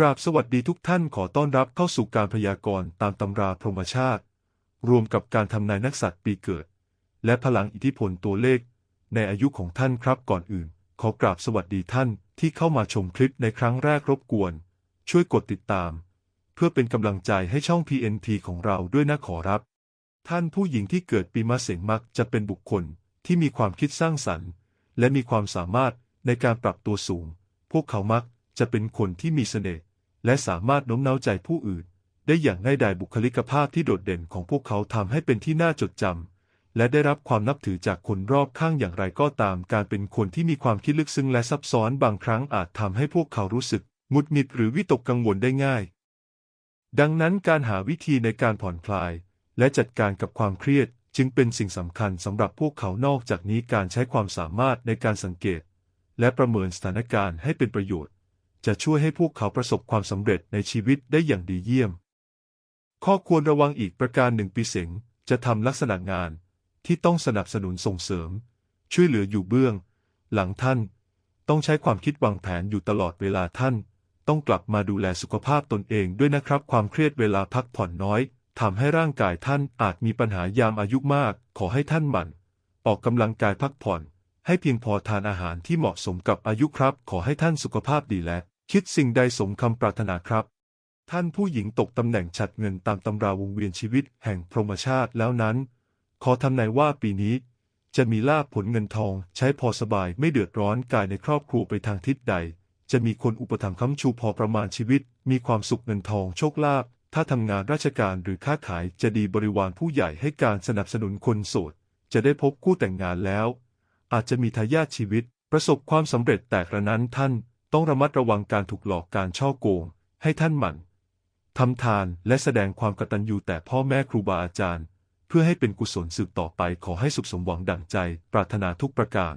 กราบสวัสดีทุกท่านขอต้อนรับเข้าสู่การพยากรณ์ตามตำราพรหมชาติ รวมกับการทำนายนักสัตว์ปีเกิด และพลังอิทธิพลตัวเลข ในอายุของท่านครับก่อนอื่น ขอกราบสวัสดีท่านที่เข้ามาชมคลิปในครั้งแรกรบกวน ช่วยกดติดตาม เพื่อเป็นกำลังใจให้ช่อง PNT ของเราด้วยนะขอรับ ท่านผู้หญิงที่เกิดปีมะเสงมักจะเป็นบุคคลที่มีความคิดสร้างสรรค์ และมีความสามารถในการปรับตัวสูง พวกเขามักจะเป็นคนที่มีเสน่ห์ และสามารถโน้มน้าวใจผู้อื่น ได้อย่างง่ายดายบุคลิกภาพที่โดดเด่นของพวกเขาทำให้เป็นที่น่าจดจำและได้รับความนับถือจากคนรอบข้างอย่างไรก็ตาม การเป็นคนที่มีความคิดลึกซึ้งและซับซ้อนบางครั้งอาจทำให้พวกเขารู้สึกหงุดหงิดหรือวิตกกังวลได้ง่าย ดังนั้นการหาวิธีในการผ่อนคลาย และจัดการกับความเครียดจึงเป็นสิ่งสำคัญสำหรับพวกเขานอกจากนี้การใช้ความสามารถในการสังเกต และประเมินสถานการณ์ให้เป็นประโยชน์ จะช่วยให้พวกเขาประสบความสำเร็จในชีวิตได้อย่างดีเยี่ยม ข้อควรระวังอีกประการหนึ่งปีเสงจะทำลักษณะงานที่ต้องสนับสนุนส่งเสริม ช่วยเหลืออยู่เบื้อง หลังท่าน ต้องใช้ความคิดวางแผนอยู่ตลอดเวลาท่าน ต้องกลับมาดูแลสุขภาพตนเองด้วยนะครับ ความเครียดเวลาพักผ่อนน้อยทำให้ร่างกายท่านอาจมีปัญหายามอายุมาก ขอให้ท่านหมั่น ออกกำลังกายพักผ่อน ให้เพียงพอทานอาหารที่เหมาะสมกับอายุครับ ขอให้ท่านสุขภาพดีและ คิดสิ่งใดสมคำปรารถนาครับ ท่านผู้หญิงตกตำแหน่งฉัดเงินตามตำราวงเวียนชีวิตแห่งพรหมชาติแล้วนั้น ขอทำนายว่าปีนี้ จะมีลาภผลเงินทองใช้พอสบายไม่เดือดร้อนกายในครอบครัวไปทางทิศใด จะมีคนอุปถัมภ์ค้ำชูพอประมาณชีวิต มีความสุขเงินทองโชคลาภถ้าทำงานราชการหรือค้าขายจะดีบริวารผู้ใหญ่ให้การสนับสนุนคนโสด จะได้พบคู่แต่งงานแล้ว อาจจะมีทายาทชีวิต ประสบความสำเร็จแต่กระนั้นท่าน ต้องระมัดระวังการถูกหลอกการช่อโกง ให้ท่านหมั่นทำทานและแสดงความกตัญญูแต่พ่อแม่ครูบาอาจารย์ เพื่อให้เป็นกุศลสืบต่อไปขอให้สุขสมหวังดั่งใจ ปรารถนาทุกประการ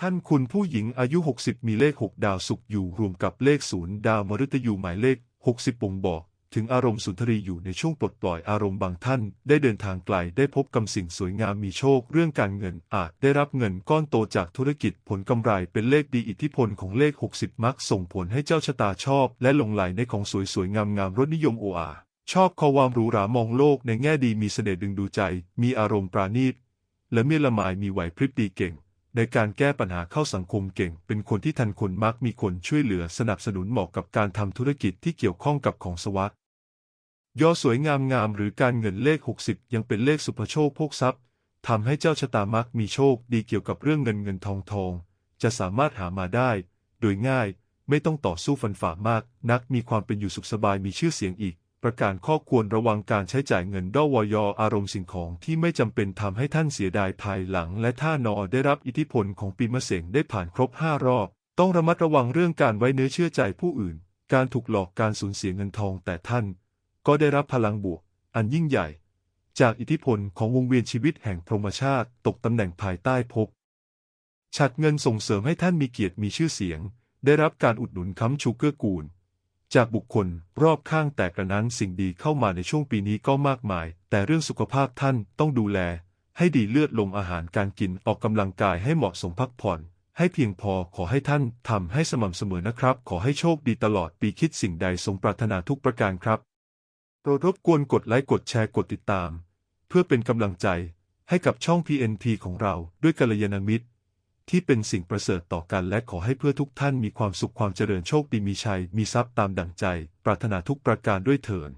ท่านคุณผู้หญิงอายุ 60 มีเลข 6 ดาวสุขอยู่รวมกับเลขศูนย์ดาวมฤตยูหมายเลข 60บ่งบอก ถึงอารมณ์สุนทรีอยู่ในช่วงปลดปล่อยอารมณ์บางท่าน ได้เดินทางไกลได้พบกับสิ่งสวยงามมีโชค เรื่องการเงินอาจได้รับเงินก้อนโตจากธุรกิจผลกำไรเป็นเลขดีอิทธิพลของเลข 60 มักส่งผลให้เจ้าชะตาชอบ และหลงไหลในของสวยๆงามๆรสนิยมโออาชอบข้อความหรูหรามองโลกในแง่ดีมีเสน่ห์ดึงดูใจ มีอารมณ์ปราณีตและมีละไมายมีไหวพริบดีเก่ง ในการแก้ปัญหาเข้าสังคมเก่ง เป็นคนที่ทันคนมักมีคนช่วยเหลือสนับสนุนเหมาะกับการทำธุรกิจที่เกี่ยวข้องกับของสวัสดยอสวยงามงามหรือการเงินเลข 60 ยังเป็นเลขสุภโชคโภคทรัพย์ทำให้เจ้าชะตามักมีโชคดีเกี่ยวกับเรื่องเงินเงินทองทอง จะสามารถหามาได้ โดยง่ายไม่ต้องต่อสู้ฟันฝ่ามาก นักมีความเป็นอยู่สุขสบายมีชื่อเสียงอีก ประการข้อควรระวังการใช้จ่ายเงินด้อวอยอารมณ์สิ่งของที่ไม่จำเป็นทำให้ท่านเสียดายภายหลัง และถ้านอได้รับอิทธิพลของปีมะเสงได้ผ่านครบห้ารอบ ต้องระมัดระวังเรื่องการไว้เนื้อเชื่อใจผู้อื่น การถูกหลอกการสูญเสียเงินทองแต่ท่าน ก็ได้รับพลังบวก อันยิ่งใหญ่ จากอิทธิพลของวงเวียนชีวิตแห่งพรหมชาติตกตำแหน่งภายใต้ภพฉัดเงินส่งเสริมให้ท่านมีเกียรติมีชื่อเสียง ได้รับการอุดหนุนค้ำชูเกื้อกูล จากบุคคลรอบข้างแต่กระนั้นสิ่งดีเข้ามาในช่วงปีนี้ก็มากมาย แต่เรื่องสุขภาพท่านต้องดูแล ให้ดีเลือดลมอาหารการกินออกกำลังกายให้เหมาะสมพักผ่อน ให้เพียงพอขอให้ท่านทำให้สม่ำเสมอนะครับ ขอให้โชคดีตลอดปีคิดสิ่งใดสมปรารถนาทุกประการครับโปรดรบกวนกดไลค์กดแชร์กดติดตาม เพื่อเป็นกำลังใจให้กับช่อง PNP ของเราด้วยกัลยาณมิตร ที่เป็นสิ่งประเสริฐต่อกันและขอให้เพื่อทุกท่านมีความสุขความเจริญโชคดีมีชัย มีทรัพย์ตามดั่งใจ ปรารถนาทุกประการด้วยเถิด